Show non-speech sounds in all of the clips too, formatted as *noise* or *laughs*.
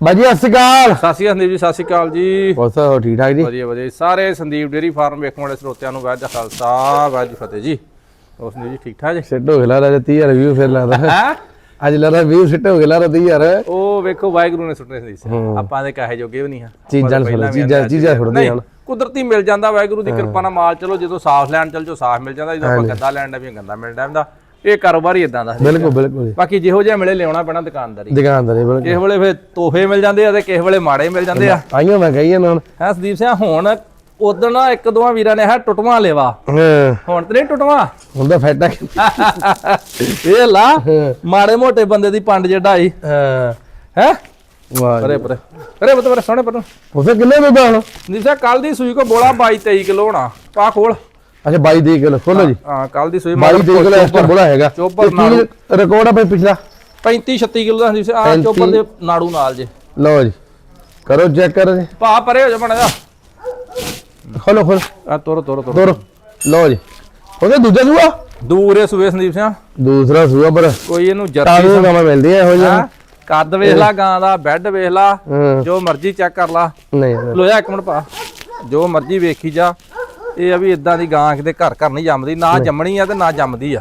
ਬਾਜੀ ਸਤਿ ਸ਼੍ਰੀ ਅਕਾਲ। ਸਤਿ ਸ਼੍ਰੀ ਅਕਾਲ ਸੰਦੀਪ ਜੀ ਸਤਿ ਸ਼੍ਰੀ ਅਕਾਲ ਜੀ। ਬਹੁਤ ਹੋ ਠੀਕ ਠਾਕ ਜੀ? ਵਧੀਆ ਵਧੀਆ। ਜੀ। ਸਾਰੇ ਸੰਦੀਪ ਡੇਰੀ ਫਾਰਮ ਵੇਖਣ ਵਾਲੇ ਸਰੋਤਿਆਂ ਨੂੰ ਵਾਹਿਗੁਰੂ ਖਾਲਸਾ ਵਾਹਿਗੁਰੂ ਜੀ ਫਤਿਹ ਜੀ। ਹੋਰ ਸੰਦੀਪ ਜੀ ਠੀਕ ਠਾਕ ਜੀ? ਸਿੱਟ ਹੋ ਗਿਆ ਲਾਰਾ 30000 ਵੀਊ ਫਿਰ ਲਾਦਾ ਹੈ? ਅੱਜ ਲਾਰਾ ਵੀਊ ਸਿੱਟ ਹੋ ਗਿਆ ਲਾਰਾ 30000 ਉਹ ਵੇਖੋ ਵਾਹਿਗੁਰੂ ਨੇ ਸੁੱਟਨੇ ਸੰਦੀਪ ਸਿੰਘ। ਆਪਾਂ ਦੇ ਕਾਹੇ ਜੋਗੇ ਵੀ ਨਹੀਂ ਹਾਂ ਚੀਜ਼ਾਂ ਨੂੰ ਪਹਿਲਾਂ ਵੀ ਚੀਜ਼ਾਂ ਚੀਜ਼ਾਂ ਛੁੱਟਦੇ ਨਹੀਂ, ਹਨ ਕੁਦਰਤੀ ਮਿਲ ਜਾਂਦਾ ਵਾਹਿਗੁਰੂ ਦੀ ਕਿਰਪਾ ਨਾਲ। ਮਾਲ ਚਲੋ ਜਦੋਂ ਸਾਫ਼ ਲੈਣ ਚਲ ਜੋ ਸਾਫ਼ ਮਿਲ ਜਾਂਦਾ। ਜਦੋਂ ਆਪਾਂ ਗੰਦਾ ਲੈਣ ਦਾ ਵੀ ਗੰਦਾ ਮਿਲ ਜਾਂਦਾ ਇਹ ਕਾਰੋਬਾਰ ਹੀ ਇਦਾਂ ਦਾ। ਬਿਲਕੁਲ ਬਿਲਕੁਲ ਜੀ। ਬਾਕੀ ਜਿਹੋ ਜਿਹਾ ਮਿਲੇ ਲਿਆਉਣਾ ਪੈਣਾ ਦੁਕਾਨਦਾਰੀ। ਦੁਕਾਨਦਾਰੀ ਬਿਲਕੁਲ। ਕਿਸੇ ਵੇਲੇ ਫਿਰ ਤੋਹਫੇ ਮਿਲ ਜਾਂਦੇ ਆ ਤੇ ਕਿਸੇ ਵੇਲੇ ਮਾੜੇ ਮਿਲ ਜਾਂਦੇ ਆ। ਆਈਓ ਮੈਂ ਕਹੀ ਇਹਨਾਂ ਨੂੰ ਹੈ ਸੰਦੀਪ ਸਿੰਘ ਹੁਣ ਉਦੋਂ ਨਾ ਇੱਕ ਦੋਵਾਂ ਵੀਰਾਂ ਨੇ ਹੈ ਟੁੱਟਵਾਂ ਲੇਵਾ। ਹਾਂ। ਹੁਣ ਤੇ ਨਹੀਂ ਟੁੱਟਵਾਂ? ਹੁੰਦਾ ਫੈਟਾ ਇਹ ਲਾ ਮਾੜੇ ਮੋਟੇ ਬੰਦੇ ਦੀ ਪੰਡ ਜਿਹੜਾ ਆਈ ਹਾਂ। ਹੈ? ਵਾਹ ਪਰੇ ਪਰੇ। ਪਰੇ ਪਰੇ ਪਰੇ ਸੋਹਣੇ ਪਰ। ਉਸੇ ਕਿੰਨੇ ਆਣ ਸੰਦੀਪ ਸਿੰਘ ਕੱਲ ਦੀ ਸੂਈ ਕੋ ਬੋਲਾ 22 23 ਕਿਲੋ ਹੋਣਾ। ਪਾ ਖੋਲ। ਅੱਛਾ 22 ਦੇ ਕਿਲੋ ਖੋਲੋ ਜੀ। ਹਾਂ ਕੱਲ ਦੀ ਸੂਈ 22 ਦੇ ਕਿਲੋ ਐਕਸਟਰਾ ਬੋਲਾ ਹੈਗਾ। ਚੋਪਰ ਨਾਲ ਰਿਕਾਰਡ ਆ ਭਾਈ ਪਿਛਲਾ। 35 36 ਕਿਲੋ ਦਾ ਸਿੰਘ ਆ ਚੋਪਰ ਦੇ ਨਾੜੂ ਨਾਲ ਜੇ। ਲਓ ਜੀ ਕਰੋ ਚੈੱਕ ਕਰੋ ਜੀ। ਪਾ ਪਰੇ ਹੋ ਜਾ ਬਣਾ ਜਾ ਖੋਲੋ ਖੋਲੋ। ਆ ਤੁਰ ਤੁਰ ਤੁਰ। ਲਓ ਜੀ। ਉਹਦੇ ਦੂਜਾ ਸੂਆ? ਦੂਰੇ ਸੂਏ ਸੰਦੀਪ ਸਿੰਘ ਦੂਸਰਾ ਸੂਆ ਪਰ ਕੋਈ ਇਹਨੂੰ ਜਰਸੀ ਕੰਮ ਮਿਲਦੀ ਹੈ ਇਹੋ ਜਿਹਾ ਕੱਦ ਵੇਖ ਲਾ ਗਾਂ ਦਾ ਬੈੱਡ ਵੇਖ ਲਾ ਜੋ ਮਰਜ਼ੀ ਚੈੱਕ ਕਰ ਲਾ। ਨਹੀਂ ਲੋ ਜਾ ਇੱਕ ਮਿੰਟ ਪਾ ਜੋ ਮਰਜ਼ੀ ਵੇਖੀ ਜਾ। ਇਹ ਆ ਵੀ ਇਦਾਂ ਦੀ ਗਾਂ ਕਿਤੇ ਘਰ ਘਰ ਨਹੀਂ ਜੰਮਦੀ ਨਾ ਜੰਮਣੀ ਆ ਤੇ ਨਾ ਜੰਮਦੀ ਆ।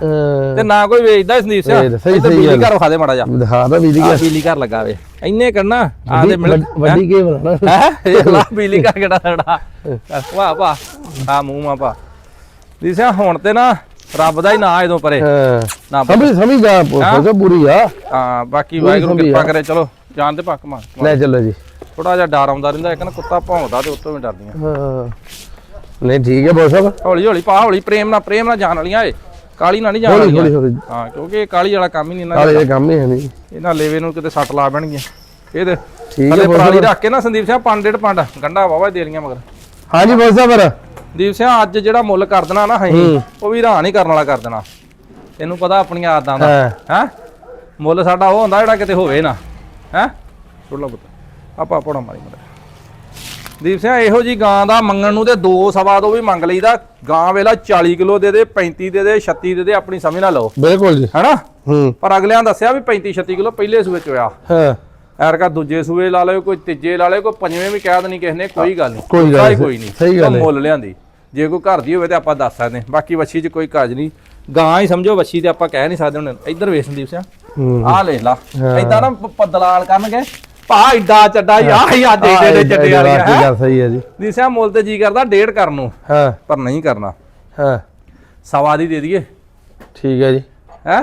ਤੇ ਨਾ ਕੋਈ ਵੇਚਦਾ ਇਸ ਸੰਦੀਪ ਸਿੰਘ ਸਹੀ ਬਿਜਲੀ। ਘਰ ਵਿਖਾ ਦੇ ਮਾੜਾ ਜਾ ਦਿਖਾ ਤਾਂ ਦੀ ਬਿਜਲੀ ਘਰ ਲੱਗਾ ਵੇ। ਇੰਨੇ ਕਰਨਾ ਆ ਦੇ ਮਿਲ ਵੱਡੀ ਕੀ ਬਣਾਣਾ ਹੈ? ਇਹ ਲਾ ਬਿਜਲੀ ਘਰ ਕਿਹੜਾ ਸਾਡਾ? ਵਾਹ ਵਾਹ। ਆ ਮੂੰਹ ਮਾ ਪਾ। ਦਿਸਿਆ ਹੁਣ ਤੇ ਨਾ ਰੱਬ ਦਾ ਹੀ ਨਾਂ ਇਹਦੋਂ ਪਰੇ। ਹਾਂ ਨਾ ਸਮਝ ਸਮਝ ਗਾ ਪੋਸੋ ਪੂਰੀ ਆ। ਹਾਂ ਬਾਕੀ ਵਾਹਿਗੁਰੂ ਕਿਰਪਾ। ਕਰੇ ਚਲੋ ਜਾਣ ਤੇ ਪੱਕ ਮਾਰ। ਲੈ ਚੱਲੋ ਜੀ। ਥੋੜਾ ਜਿਹਾ ਡਰ ਆਉਂਦਾ ਰਹਿੰਦਾ ਇੱਕ ਨਾ ਕੁੱਤਾ ਭੌਂਕਦਾ ਤੇ ਉੱਤੋਂ ਵੀ ਡਰਦੀਆਂ ਹਾਂ। ਨਹੀਂ ਠੀਕ ਹੈ ਬੋਸ ਸਾਹਿਬ। ਹੌਲੀ ਹੌਲੀ ਪਾ ਹੌਲੀ ਪ੍ਰੇਮ ਨਾਲ ਪ੍ਰੇਮ ਨਾਲ ਜਾਣ ਵਾਲੀਆਂ ਏ ਕਾਲੀ ਨਾਲ ਨਹੀਂ ਜਾਣ ਹੌਲੀ ਵਾਲੀਆਂ। ਹੌਲੀ ਹੌਲੀ। ਹਾਂ ਕਿਉਂਕਿ ਇਹ ਕਾਲੀ ਵਾਲਾ ਕੰਮ ਹੀ ਨਹੀਂ ਇਹਨਾਂ ਕਾਲੇ ਦਾ। ਦੇ ਕੰਮ ਹੀ ਹੈ ਨਹੀਂ। ਇਹਨਾਂ ਲੇਵੇ ਨੂੰ ਕਿਤੇ ਸੱਟ ਲਾ ਬਣਗੀਆਂ ਇਹ ਤੇ ਠੀਕ ਹਲੇ ਹੈ ਪਰਾਲੀ ਸਾਹਿਬ। ਰੱਖ ਕੇ ਨਾ ਸੰਦੀਪ ਸਿੰਘ ਪੰਜ ਡੇਢ ਪੰਡ। ਗੰਡਾ ਵਾਵਾ ਦੇ ਲੀਆਂ ਮਗਰ। ਹਾਂਜੀ ਬੋਸ ਸਾਹਿਬ ਦੀਪ ਸਿੰਘ ਅੱਜ ਜਿਹੜਾ ਮੁੱਲ ਕਰ ਦੇਣਾ ਨਾ ਅਸੀਂ ਉਹ ਵੀ ਹੈਰਾਨ ਹੀ ਕਰਨ ਵਾਲਾ ਕਰ ਦੇਣਾ। ਤੈਨੂੰ ਪਤਾ ਆਪਣੀਆਂ ਆਦਤਾਂ ਦਾ। ਹਾਂ। ਹੈ? ਮੁੱਲ ਸਾਡਾ ਉਹ ਹੁੰਦਾ ਜਿਹੜਾ ਕਿਤੇ ਹੋਵੇ ਨਾ। ਹੈ? ਛੋੜ ਲਾ ਪੁੱਤ। ਆਪਾਂ ਪੜਾ ਮਾਰੀ ਮੜਾ ਦੀਪ ਸਿੰਘ ਇਹੋ ਜੀ ਗਾਂ ਦਾ ਮੰਗਣ ਨੂੰ ਤੇ ਦੋ ਸਵਾ ਦੋ ਵੀ ਮੰਗ ਲਈਦਾ। ਗਾਂ ਵੇਲਾ 40 ਕਿਲੋ ਦੇ ਦੇ 35 ਦੇ ਦੇ 36 ਦੇ ਦੇ ਆਪਣੀ ਸਮਝ ਨਾਲ ਲਓ। ਬਿਲਕੁਲ ਜੀ। ਹੈਨਾ? ਹੂੰ। ਪਰ ਅਗਲਿਆਂ ਦੱਸਿਆ ਵੀ 35 36 ਕਿਲੋ ਪਹਿਲੇ ਸੂਏ ਚ ਹੋਇਆ ਹਾਂ। ਐਰਕਾ ਦੂਜੇ ਸੂਏ ਲਾ ਲਓ ਕੋਈ ਤੀਜੇ ਲਾ ਲਓ ਕੋਈ ਪੰਜਵੇਂ ਵੀ ਕਹਿ ਦੇਣੀ ਕਿਸੇ ਨੇ ਕੋਈ ਗੱਲ ਨਹੀਂ। ਕੋਈ ਗੱਲ ਨਹੀਂ। ਕੋਈ ਨਹੀਂ। ਸਹੀ ਗੱਲ ਹੈ। ਮੁੱਲ ਲਿਆਂਦੀ। ਜੇ ਕੋਈ ਘਰ ਦੀ ਹੋਵੇ ਤੇ ਆਪਾਂ ਦੱਸ ਸਕਦੇ। ਬਾਕੀ ਵੱਛੀ 'ਚ ਕੋਈ ਕਾਜ ਨਹੀਂ। ਗਾਂ ਹੀ ਸਮਝੋ ਵੱਛੀ ਤੇ ਆਪਾਂ ਕਹਿ ਨਹੀਂ ਸਕਦੇ ਹੁਣ। ਇੱਧਰ ਵੇਖ ਸੰਦੀਪ ਸਿੰਘ। ਆਹ ਲੈ। ਲਾ। ਏਦਾਂ ਨਾ ਪ- ਦਲਾਲ ਕਰਨਗੇ। ਭਾ ਏਡਾ ਚੱਡਾ ਆਹ ਹੀ ਅੱਜ ਏਡੇ ਏਡੇ ਚੱਡੇ ਕੀ ਹੈ ਗੱਲ ਸਹੀ ਹੈ ਜੀ। ਦਿਸਿਆ ਮੁੱਲ ਤੇ ਜੀ ਕਰਦਾ ਡੇਢ ਕਰਨ ਨੂੰ ਹਾਂ। ਪਰ ਨਹੀਂ ਕਰਨਾ। ਹਾਂ। ਸਵਾ ਦੀ ਦੇ ਦਈਏ। ਠੀਕ ਹੈ ਜੀ। ਹੈ?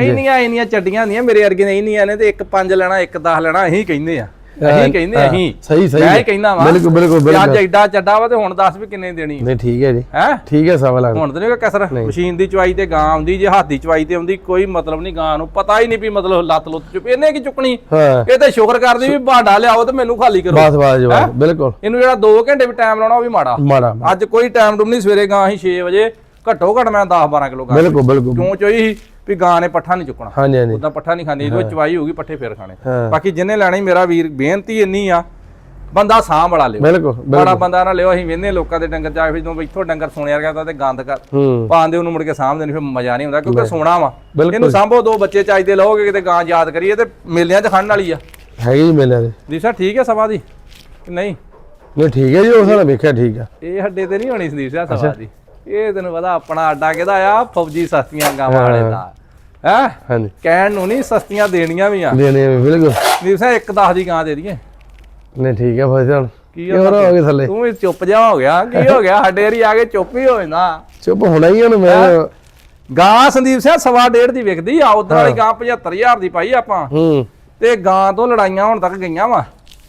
ਇੰਨੀਆਂ ਇੰਨੀਆਂ ਚੱਡੀਆਂ ਹੁੰਦੀਆਂ ਮੇਰੇ ਵਰਗੇ ਨੇ ਇੰਨੀਆਂ ਨੇ ਤੇ ਇੱਕ ਪੰਜ ਲੈਣਾ ਇੱਕ 10 ਲੈਣਾ ਅਸੀਂ ਕਹਿੰਦੇ ਆ। ਅਸੀਂ ਕਹਿੰਦੇ ਹਾਂ, ਅਸੀਂ। ਸਹੀ ਸਹੀ ਮੈਂ ਹੈ। ਹੀ ਕਹਿੰਦਾ ਵਾ। ਬਿਲਕੁਲ ਬਿਲਕੁਲ ਵੀ ਅੱਜ ਬਿਲਕੁਲ ਐਡਾ ਚੱਡਾ ਵਾ ਤੇ ਹੁਣ ਦੱਸ ਵੀ ਕਿੰਨੇ ਦੇਣੀ ਨਹੀਂ ਠੀਕ ਹੈ ਜੀ। ਹੈ? ਠੀਕ ਹੈ ਸਵਾ ਲੱਖ। ਹੁਣ ਤੇ ਨਹੀਂ ਕੋਈ ਕਸਰ। ਨਹੀਂ। ਮਸ਼ੀਨ ਦੀ ਚਵਾਈ ਤੇ ਗਾਂ ਆਉਂਦੀ ਜੇ ਹੱਥ ਦੀ ਚਵਾਈ ਤੇ ਆਉਂਦੀ ਕੋਈ ਮਤਲਬ ਨਹੀਂ ਗਾਂ ਨੂੰ। ਪਤਾ ਹੀ ਨਹੀਂ ਵੀ ਮਤਲਬ ਲੱਤ ਲੁੱਤ ਚੁੱਪ ਇਹਨੇ ਕੀ ਚੁੱਕਣੀ? ਇਹ ਤੇ ਸ਼ੁਕਰ ਕਰਦੀ ਵੀ ਭਾਂਡਾ ਲਿਆਓ ਤੇ ਮੈਨੂੰ ਖਾਲੀ ਕਰੋ। ਬਸ ਬਸ ਜਵਾਬ ਬਿਲਕੁਲ। ਇਹਨੂੰ ਜਿਹੜਾ 2 ਘੰਟੇ ਵੀ ਟਾਈਮ ਲਾਉਣਾ ਉਹ ਵੀ ਮਾੜਾ। ਮਾੜਾ ਅੱਜ ਕੋਈ ਟਾਈਮ ਡੂਮ ਨਹੀਂ ਸਵੇਰੇ ਗਾਂ ਅਸੀਂ 6 ਵਜੇ। ਘੱਟੋ ਘੱਟ ਮੈਂ 10 12 ਕਿਲੋ ਗਾਂ ਬਿਲਕੁਲ ਬਿਲਕੁਲ। ਕਿਉਂ ਚੋਈ ਸੀ? ਵੀ ਗਾਂ ਨੇ ਪੱਠਾ ਨਹੀਂ ਚੁੱਕਣਾ। ਹਾਂਜੀ ਹਾਂਜੀ। ਉਦਾਂ ਪੱਠਾ ਨਹੀਂ ਖਾਂਦੀ। ਇਹਦੇ ਵਿੱਚ ਚਵਾਈ ਹੋਊਗੀ ਪੱਠੇ ਫੇਰ ਖਾਣੇ। ਬਾਕੀ ਜਿੰਨੇ ਲੈਣੀ ਮੇਰਾ ਵੀਰ ਬੇਨਤੀ ਇੰਨੀ ਆ ਬੰਦਾ ਸਾਂਭ ਵਾਲਾ ਲਿਓ। ਬਿਲਕੁਲ ਬੜਾ ਬੰਦਾ ਨਾ ਲਿਓ ਅਸੀਂ ਵੇਨੇ ਲੋਕਾਂ ਦੇ ਡੰਗਰ ਜਾ ਕੇ ਜਦੋਂ ਇੱਥੋਂ ਡੰਗਰ ਸੁਣਿਆ ਗਿਆ ਤੇ ਗੰਦ ਕਰ ਪਾਉਂਦੇ ਉਹਨੂੰ ਮੁੜ ਕੇ ਸਾਂਭਦੇ ਨਹੀਂ ਫਿਰ ਮਜ਼ਾ ਨਹੀਂ ਆਉਂਦਾ ਕਿਉਂਕਿ ਸੋਣਾ ਵਾ। ਇਹਨੂੰ ਸਾਂਭੋ ਦੋ ਬੱਚੇ ਚਾਹੀਦੇ ਲਓਗੇ ਕਿਤੇ ਗਾਂ ਯਾਦ ਕਰੀਏ ਤੇ ਮੇਲਿਆਂ 'ਚ ਖੜਨ ਵਾਲੀ ਆ। ਹੈਗੀ ਜੀ ਮੇਲੇ ਦੇ। ਦੀਪ ਸਾਹਿਬ ਠੀਕ ਹੈ ਸਭਾ ਦੀ? ਨਹੀਂ? ਨਹੀਂ ਠੀਕ ਹੈ ਜੀ ਉਸ ਨਾਲ ਵੇਖਿਆ ਠੀਕ ਆ। ਇਹ ਹੱਡੇ ਤੇ ਨਹੀਂ ਹੋਣੀ ਸੰਦੀਪ ਸਾਹਿਬ ਦੀ। ਇਹ ਤੈਨੂੰ ਪਤਾ ਆਪਣਾ ਅੱਡਾ ਕਿਹਦਾ ਆ? ਫੌਜੀ ਸਸਤੀਆਂ ਗਾਵਾਂ ਵਾਲੇ ਦਾ। ਹੈ? ਹਾਂਜੀ। ਕਹਿਣ ਨੂੰ ਨਹੀਂ ਸਸਤੀਆਂ ਦੇਣੀਆਂ ਵੀ ਆ। ਦੇਣੇ ਆ ਬਿਲਕੁਲ। ਦੀਪ ਸਾਹਿਬ ਇੱਕ 10 ਦੀ ਗਾਂ ਦੇ ਦਈਏ। ਨਹੀਂ ਠੀਕ ਹੈ ਫਸ ਜਾਣ ਕੀ ਕੀ ਹੋ ਹੋ ਗਿਆ ਥੱਲੇ। ਤੂੰ ਵੀ ਚੁੱਪ ਜਾ ਹੋ ਗਿਆ। ਕੀ ਹੋ ਗਿਆ? ਸਾਡੇ ਏਰੀ ਆ ਕੇ ਚੁੱਪ ਹੀ ਹੋਏ ਨਾ ਚੁੱਪ ਹੋਣਾ ਹੀ ਹੁਣ ਮੈਂ। ਗਾਂ ਸੰਦੀਪ ਸਿੰਘ ਸਵਾ ਡੇਢ ਦੀ ਵਿਕਦੀ ਆ। ਉਧਰ ਵਾਲੀ ਗਾਂ 75000 ਦੀ ਪਾਈ ਆਪਾਂ। ਹੂੰ। ਤੇ ਗਾਂ ਤੋਂ ਲੜਾਈਆਂ ਹੁਣ ਤੱਕ ਗਈਆਂ ਵਾ।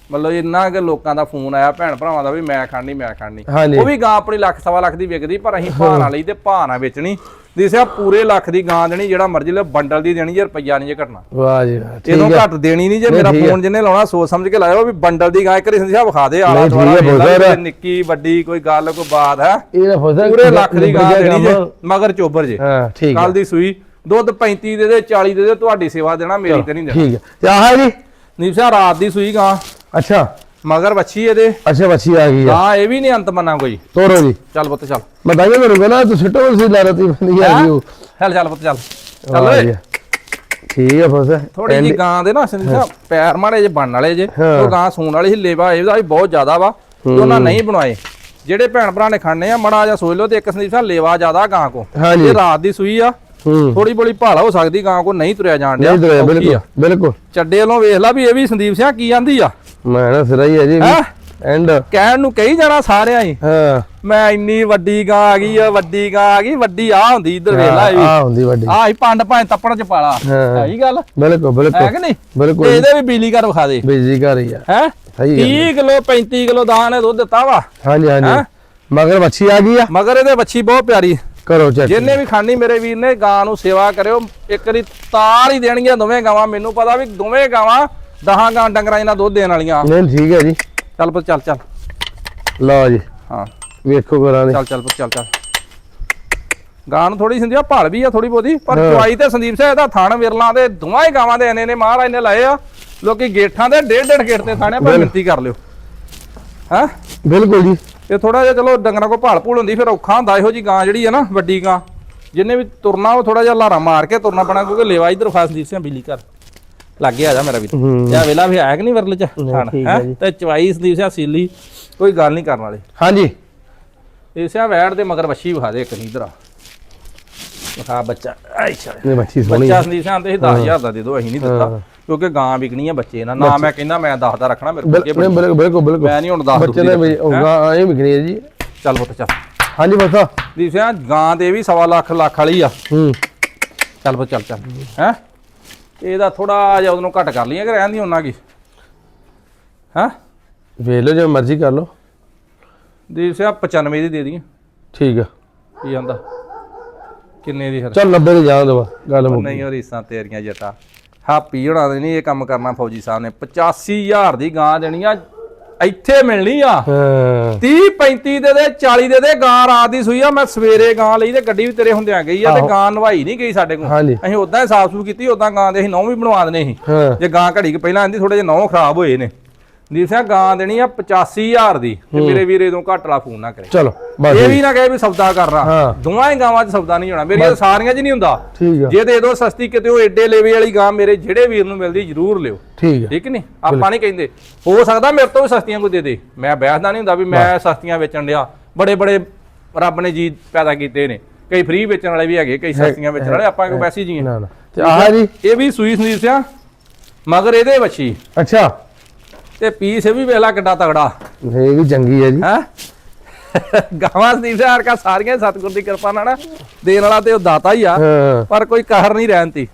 ਮਤਲਬ ਇੰਨਾ ਕਿ ਲੋਕਾਂ ਦਾ ਫੋਨ ਆਇਆ ਭੈਣ ਭਰਾਵਾਂ ਦਾ ਵੀ ਮੈਂ ਖਾਣੀ ਮੈਂ ਖਾਣੀ ਹਾਂਜੀ। ਉਹ ਵੀ ਗਾਂ ਆਪਣੀ ਲੱਖ ਸਵਾ ਲੱਖ ਦੀ ਵਿਕਦੀ ਪਰ ਅਸੀਂ ਭਾਅ ਨਾਲ ਲਈ ਤੇ ਭਾਅ ਨਾਲ ਵੇਚਣੀ। ਦਿਸਿਆ ਪੂਰੇ ਲੱਖ ਦੀ ਗਾਂ ਦੇਣੀ ਜਿਹੜਾ ਮਰਜ਼ੀ ਲੈ ਬੰਡਲ ਦੀ ਦੇਣੀ ਜੇ ਰੁਪਈਆ ਨਹੀਂ ਜੇ ਘਟਣਾ। ਵਾਹ ਜੀ ਵਾਹ, ਇਹਨੂੰ ਠੀਕ ਘੱਟ ਦੇਣੀ ਨਹੀਂ ਜੇ ਮੇਰਾ। ਫੋਨ ਜਿਹਨੇ ਲਾਉਣਾ ਸੋਚ ਸਮਝ ਕੇ ਲਾਇਓ ਵੀ ਬੰਡਲ ਦੀ ਗਾਂ ਇੱਕ ਵਾਰੀ ਸੰਦੀਪ ਵਿਖਾ ਦੇ ਆਲਾ ਨਹੀਂ, ਠੀਕ ਹੈ, ਬਹੁਤ। ਨਿੱਕੀ ਵੱਡੀ ਕੋਈ ਗੱਲ ਕੋਈ ਬਾਤ ਹੈ। ਇਹ ਫਸਾ ਪੂਰੇ ਲੱਖ ਦੀ ਗਾਂ ਦੇਣੀ ਜੇ ਮਗਰ ਚੋਬਰ ਜੇ। ਹਾਂ ਠੀਕ ਹੈ ਕੱਲ ਦੀ ਸੂਈ ਦੁੱਧ 35 ਦੇ ਦੇ 40 ਦੇ ਦੇ ਤੁਹਾਡੀ ਸੇਵਾ ਦੇਣਾ ਮੇਰੀ ਤੇ ਨਹੀਂ ਦੇਣਾ। ਠੀਕ ਹੈ ਤੇ ਆਹ ਜੀ ਨੀਵਸਾ ਰਾਤ ਦੀ ਸੂਈ ਗਾਂ। ਅੱਛਾ। ਮਗਰ ਵੱਛੀ ਇਹਦੇ। ਅੱਛਾ ਬੱਚੀ ਆ ਗਈ ਆ। ਗਾਂ ਇਹ ਵੀ ਨਹੀਂ ਅੰਤ ਮੰਨਾ ਕੋਈ। ਤੋਰੋ ਜੀ। ਚੱਲ ਪੁੱਤ ਚੱਲ। ਮੈਂ ਤਾਂ ਤੁਹਾਨੂੰ ਕਹਿੰਦਾ ਤੂੰ ਸਿੱਟੋ ਸੀ ਲਾ ਰਤੀ ਨਹੀਂ ਆ ਗਈ ਉਹ। ਚੱਲ ਚੱਲ ਪੁੱਤ ਚੱਲ। ਚੱਲ ਓਏ। ਠੀਕ ਆ ਫਸ ਥੋੜੀ ਜੀ ਗਾਂ ਦੇ ਨਾ ਸੰਦੀਪ ਸਾਹਿਬ ਪੈਰ ਮਾੜੇ ਜੇ ਬਣਨ ਵਾਲੇ ਜੇ। ਹਾਂ। ਉਹ ਗਾਂ ਸੂਣ ਵਾਲੀ ਹਿੱਲੇ ਵਾ ਇਹਦਾ ਵੀ ਬਹੁਤ ਜ਼ਿਆਦਾ ਵਾ। ਉਹਨਾਂ ਨਹੀਂ ਬਣਵਾਏ ਜਿਹੜੇ ਭੈਣ ਭਰਾ ਨੇ ਖਾਣੇ ਆ ਮੜਾ ਜਾਂ ਸੋਚ ਲਓ ਤੇ ਇੱਕ ਸੰਦੀਪ ਸਾਹਿਬ ਲੇਵਾ ਜ਼ਿਆਦਾ ਗਾਂ ਕੋ। ਇਹ ਰਾਤ ਦੀ ਸੂਈ ਆ। ਹੂੰ ਥੋੜੀ ਬੋਲੀ ਭਾਲਾ ਹੋ ਸਕਦੀ ਗਾਂ ਕੋ ਨਹੀਂ ਤੁਰਿਆ ਜਾਣ ਡਿਆ। ਨਹੀਂ ਬਿਲਕੁਲ। ਬਿਲਕੁਲ। ਚੱਡੇ ਵੱਲੋਂ ਵੇਖ ਲਾ ਵੀ ਇਹ ਵੀ ਸੰਦੀਪ ਸਿੰਘ ਕੀ ਆਂਦੀ ਆ। ਮੈਂ ਨਾ ਸਿਰਾ ਹੀ ਹੈ ਜੀ। ਹੈਂ? ਐਂਡ। ਕਹਿਣ ਨੂੰ ਕਹੀ ਜਾਣਾ ਸਾਰਿਆਂ ਹੀ। ਹਾਂ। ਮੈਂ ਇੰਨੀ ਵੱਡੀ ਗਾਂ ਆ ਗਈ ਆ ਵੱਡੀ ਗਾਂ ਆ ਗਈ ਵੱਡੀ ਆ ਹੁੰਦੀ ਇੱਧਰ ਵੇਖ ਲਾ ਆ ਹੁੰਦੀ ਵੱਡੀ। ਆ ਹੀ ਪੰਡ ਭਾਵੇਂ ਤੱਪੜ ਚ ਪਾਲਾ। ਹਾਂ। ਹੈਗੀ ਗੱਲ। ਬਿਲਕੁਲ ਹੈ ਬਿਲਕੁਲ ਕਿ ਨਹੀਂ? ਬਿਲਕੁਲ। ਇਹਦੇ ਵੀ ਬਿਜਲੀ ਘਰ ਵਿਖਾ ਦੇ। ਬਿਜਲੀ ਘਰ ਹੀ ਆ। ਹੈ? ਸਹੀ ਹੈ 30 ਕਿਲੋ 35 ਕਿਲੋ ਦਾਣ ਦੁੱਧ ਦਿੱਤਾ ਵਾ। ਹਾਂਜੀ ਹਾਂਜੀ। ਹੈਂ? ਮਗਰ ਮੱਛੀ ਆ ਗਈ ਆ। ਮਗਰ ਇਹਦੇ ਵੱਛੀ ਬਹੁਤ ਪਿਆਰੀ। ਕਰੋ ਚੈੱਕ ਜਿੰਨੇ ਵੀ ਖਾਣੀ ਮੇਰੇ ਵੀਰ ਨੇ ਗਾਂ ਨੂੰ ਸੇਵਾ ਕਰਿਓ। ਇੱਕ ਵਾਰੀ ਤਾਰ ਹੀ ਦੇਣਗੀਆਂ ਦੋਵੇਂ ਗਾਵਾਂ ਮੈਨੂੰ ਪਤਾ ਵੀ ਦੋਵੇਂ ਗਾਵਾਂ ਦਹਾਂ ਗਾਂ ਡੰਗਰਾਂ ਇਹਨਾਂ ਦੁੱਧ ਦੇਣ ਵਾਲੀਆਂ। ਨਹੀਂ ਠੀਕ ਹੈ ਜੀ। ਚੱਲ ਪੁੱਤ ਚੱਲ ਚੱਲ। ਲਓ ਜੀ। ਹਾਂ। ਵੇਖੋ ਕਰਾਂ ਦੇ। ਚੱਲ ਚੱਲ ਪੁੱਤ ਚੱਲ ਚੱਲ। ਗਾਂ ਨੂੰ ਥੋੜੀ ਸੰਦੀਪ ਭਾਲ ਵੀ ਆ ਥੋੜੀ ਬਹੁਤੀ ਪਰ। ਚੁਆਈ ਤੇ ਸੰਦੀਪ ਸਾਹਿਬ ਦਾ ਥਣ ਵਿਰਲਾਂ ਦੇ ਦੋਵਾਂ ਹੀ ਗਾਵਾਂ ਦੇ ਇੰਨੇ ਨੇ ਮਹਾਰਾਜ ਨੇ ਲਾਏ ਆ। ਲੋਕੀ ਗੇਠਾਂ ਦੇ ਡੇਢ ਡੇਢ ਗੇਟ ਤੇ ਥਾਣੇ ਪਰ ਮਿੰਤੀ ਕਰ ਲਿਓ। ਹਾਂ? ਬਿਲਕੁਲ ਜੀ। ਇਹ ਥੋੜਾ ਜਿਹਾ ਚਲੋ ਡੰਗਰਾਂ ਕੋ ਭਾਲ ਭੂਲ ਹੁੰਦੀ ਫਿਰ ਔਖਾ ਹੁੰਦਾ ਇਹੋ ਜੀ ਗਾਂ ਜਿਹੜੀ ਹੈ ਨਾ ਵੱਡੀ ਗਾਂ ਜਿੰਨੇ ਵੀ ਤੁਰਨਾ ਉਹ ਥੋੜਾ ਜਿਹਾ ਲਾਰਾ ਮਾਰ ਕੇ ਤੁਰਨਾ ਪੈਣਾ ਕਿਉਂਕਿ ਲੇਵਾ ਇਧਰ ਫਾਸ ਦੀ ਸਿਆ ਬਿਜਲੀ ਘਰ। ਲੱਗ ਗਿਆ ਆ ਜਾ ਮੇਰਾ ਵੀ। ਜਾਂ ਵੇਲਾ ਵੀ ਆਇਆ ਕਿ ਨਹੀਂ ਵਰਲ ਚ? ਹੈ। ਤੇ ਚਵਾਈ ਸੰਦੀਪ ਸਿਆ ਸੀਲੀ ਕੋਈ ਗੱਲ ਨਹੀਂ ਕਰਨ ਵਾਲੇ। ਹਾਂਜੀ। ਇਹ ਸਿਆ ਵੈੜ ਦੇ ਮਗਰ ਵੱਛੀ ਵਿਖਾ ਦੇ ਇੱਕ ਨਹੀਂ ਇਧਰ ਆ। ਵਿਖਾ ਬੱਚਾ ਅੱਛਾ ਨਹੀਂ ਮੱਛੀ ਸੋਹਣੀ ਬੱਚਾ ਸੰਦੀਪ ਸਿਆ ਤੇ 10000 ਦਾ ਦੇ ਦੋ ਅਸੀਂ ਨਹੀਂ ਦਿੱਤਾ। ਕਿਉਂਕਿ ਗਾਂ ਵਿਕਣੀ ਆ ਬੱਚੇ ਨਾਲ। ਨਾ ਮੈਂ ਕਹਿੰਦਾ ਮੈਂ 10 ਦਾ ਰੱਖਣਾ ਮੇਰੇ ਕੋਲ ਬਿਲਕੁਲ ਬਿਲਕੁਲ ਬਿਲਕੁਲ। ਮੈਂ ਨਹੀਂ ਹੁਣ 10 ਬੱਚੇ ਨੇ ਹੋਗਾ ਐ ਵਿਕਣੀ ਹੈ ਜੀ। ਚੱਲ ਪੁੱਤ ਚੱਲ। ਹਾਂਜੀ ਬਸਾ ਦੀਪ ਸਿਆ ਗਾਂ ਤੇ ਵੀ ਸਵਾ ਲੱਖ ਲੱਖ ਵਾਲੀ ਆ। ਹੂੰ। ਚੱਲ ਬੋ ਚੱਲ ਚੱਲ। ਹੈ? ਇਹਦਾ ਥੋੜਾ ਜਿਹਾ ਉਹਨੂੰ ਘੱਟ ਕਰ ਲਈਏ ਕਿ ਰਹਿਣ ਦੀ ਉਹਨਾਂ ਕੀ? ਹਾਂ? ਵੇਖ ਲਓ ਜੇ ਮਰਜ਼ੀ ਕਰ ਲਓ। ਦੀਪ ਸਿਆ 95 ਦੀ ਦੇ ਦਈਏ। ਠੀਕ ਆ। ਕੀ ਜਾਂਦਾ ਕਿੰਨੇ ਦੀ ਚੱਲ 90 ਦੇ ਜਾਣ ਦੋ ਗੱਲ ਮੁੱਕ ਨਹੀਂ ਉਹ ਰੀਸਾਂ ਤੇਰੀਆਂ ਜੱਟਾ ਹਾਪੀ ਹੋਣਾ ਦੇ ਨਹੀਂ ਇਹ ਕੰਮ ਕਰਨਾ ਫੌਜੀ ਸਾਹਿਬ ਨੇ। 85000 ਦੀ ਗਾਂ ਦੇਣੀ ਆ ਇੱਥੇ ਮਿਲਣੀ ਆ। ਹਾਂ। 30 35 ਦੇ ਦੇ 40 ਦੇ ਦੇ ਗਾਂ ਰਾਤ ਦੀ ਸੂਈ ਆ। ਮੈਂ ਸਵੇਰੇ ਗਾਂ ਲਈ ਤੇ ਗੱਡੀ ਵੀ ਤੇਰੇ ਹੁੰਦਿਆਂ ਗਈ ਆ ਤੇ। ਗਾਂ ਨਵਾਈ ਨਹੀਂ ਗਈ ਸਾਡੇ ਕੋਲ। ਅਸੀਂ ਉਦਾਂ ਹੀ ਸਾਫ਼ ਸੂਫ ਕੀਤੀ ਉਦਾਂ ਗਾਂ ਦੇ ਅਸੀਂ ਨੌ ਵੀ ਬਣਵਾ ਦਨੇ ਸੀ। ਜੇ ਗਾਂ ਘੜੀ ਕੁ ਪਹਿਲਾਂ ਆਂਦੀ ਥੋੜੇ ਜਿਹਾ ਨੌ ਖਰਾਬ ਹੋਏ ਨੇ। ਦੀਪ ਸਿੰਘ ਗਾਂ ਦੇਣੀ ਆ 85000 ਦੀ ਤੇ ਮੇਰੇ ਵੀਰੇ ਤੋਂ ਘੱਟ ਵਾਲਾ ਫੋਨ ਨਾ ਕਰੇ। ਚਲੋ ਬਸ ਇਹ ਵੀ ਨਾ ਕਹੇ ਵੀ ਸੌਦਾ ਕਰਨਾ ਹਾਂ। ਦੋਵਾਂ ਹੀ ਗਾਵਾਂ 'ਚ ਸੌਦਾ ਨਹੀਂ ਹੋਣਾ। ਮੇਰੀਆਂ ਤਾਂ ਸਾਰੀਆਂ 'ਚ ਨਹੀਂ ਹੁੰਦਾ। ਜੇ ਦੇ ਦੋ ਸਸਤੀ ਕਿਤੇ ਉਹ ਏਡੇ ਲੇਵੇ ਵਾਲੀ ਗਾਂ ਮੇਰੇ ਜਿਹੜੇ ਵੀਰ ਨੂੰ ਮਿਲਦੀ ਜ਼ਰੂਰ ਲਿਓ। ਠੀਕ ਠੀਕ ਨਹੀਂ? ਆਪਾਂ ਨਹੀਂ ਕਹਿੰਦੇ। ਹੋ ਸਕਦਾ ਮੇਰੇ ਤੋਂ ਵੀ ਸਸਤੀਆਂ ਕੋਈ ਦੇ ਦੇ। ਮੈਂ ਬਹਿਸਦਾ ਨਹੀਂ ਹੁੰਦਾ ਵੀ ਮੈਂ ਸਸਤੀਆਂ ਵੇਚਣ ਡਿਆ। ਬੜੇ ਬੜੇ ਰੱਬ ਨੇ ਜੀ ਪੈਦਾ ਕੀਤੇ ਨੇ। ਕਈ ਫ੍ਰੀ ਵੇਚਣ ਵਾਲੇ ਵੀ ਹੈਗੇ ਕਈ ਸਸਤੀਆਂ ਵੇਚਣ ਵਾਲੇ ਆਪਾਂ ਕੋਈ ਪੈਸੇ ਜੀ ਨਾ ਨਾ। ਤੇ ਆਹ ਜੀ। ਇਹ ਵੀ ਸੂਈ ਸੰਦੀਪ ਸਿਆ ਮਗਰ ਇਹਦੇ ਵੱਛੀ। ਅੱਛਾ। ਤੇ ਪੀਸ ਵੀ ਵੇਲਾ ਕਿੱਡਾ ਤਗੜਾ। ਇਹ ਵੀ ਚੰਗੀ ਹੈ ਜੀ। ਹੈ? ਗਾਵਾਂ ਸੰਦੀਪ ਸਿੰਘ ਹਰਕਾ ਸਾਰੀਆਂ ਸਤਿਗੁਰ ਦੀ ਕਿਰਪਾ ਨਾਲ ਨਾ ਦੇਣ ਵਾਲਾ ਤੇ ਉਹ ਦਾਤਾ ਹੀ ਆ ਹਾਂ। ਪਰ ਕੋਈ ਕਹਿਰ ਨਹੀਂ ਰਹਿੰਦੀ